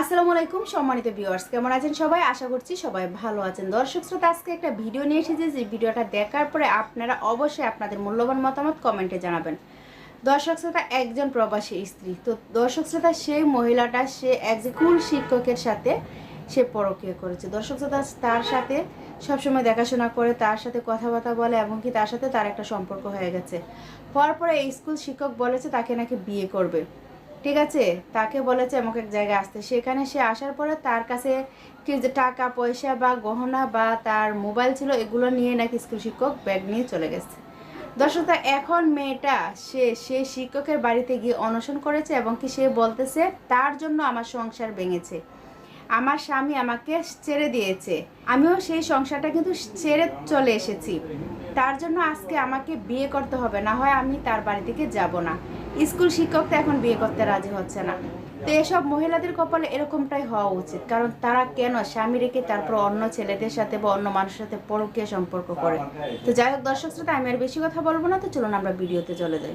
আসসালামু আলাইকুম, সম্মানিত ভিউয়ার্স কেমন আছেন সবাই? আশা করছি সবাই ভালো আছেন। দর্শক শ্রোতা, আজকে একটা ভিডিও নিয়ে এসেছি যে ভিডিওটা দেখার পরে আপনারা অবশ্যই আপনাদের মূল্যবান মতামত কমেন্টে জানাবেন। দর্শক শ্রোতা, একজন প্রবাসী স্ত্রী। তো দর্শক শ্রোতা, সেই মহিলাটা, সে এক স্কুল শিক্ষকের সাথে সে পরকীয় করেছে। দর্শক শ্রোতা, তার সাথে সবসময় দেখাশোনা করে, তার সাথে কথাবার্তা বলে এবং কি তার সাথে তার একটা সম্পর্ক হয়ে গেছে। পর পরে এই স্কুল শিক্ষক বলেছে, তাকে নাকি বিয়ে করবে। ঠিক আছে? তাকে বলেছে আমাকে এক জায়গায় আসতে। সেখানে সে আসার পরে তার কাছে কি যে টাকা, পয়সা বা গহনা বা তার মোবাইল ছিল, এগুলো নিয়ে নাকি স্কুল শিক্ষক ব্যাগ নিয়ে চলে গেছে। দর্শক, এখন মেয়েটা, সে সেই শিক্ষকের বাড়িতে গিয়ে অনশন করেছে এবং কি সে বলতেছে, তার জন্য আমার সংসার ভেঙেছে। আমার স্বামী আমাকে ছেড়ে দিয়েছে। আমিও সেই সংসারটা কিন্তু ছেড়ে চলে এসেছি। তার জন্য আজকে আমাকে বিয়ে করতে হবে। না হয় আমি তার বাড়ি থেকে যাব না। স্কুল শিক্ষকটা এখন বিয়ে করতে রাজি হচ্ছে না। তো এসব মহিলাদের কপালে এরকমটাই হওয়া উচিত। কারণ তারা কেন স্বামী রেখে তারপর অন্য ছেলেদের সাথে বা অন্য মানুষের সাথে পরকীয় সম্পর্ক করে? তো যাই হোক, দর্শক শ্রোতা, আমি আর বেশি কথা বলব না, তো চলুন আমরা ভিডিওতে চলে যাই।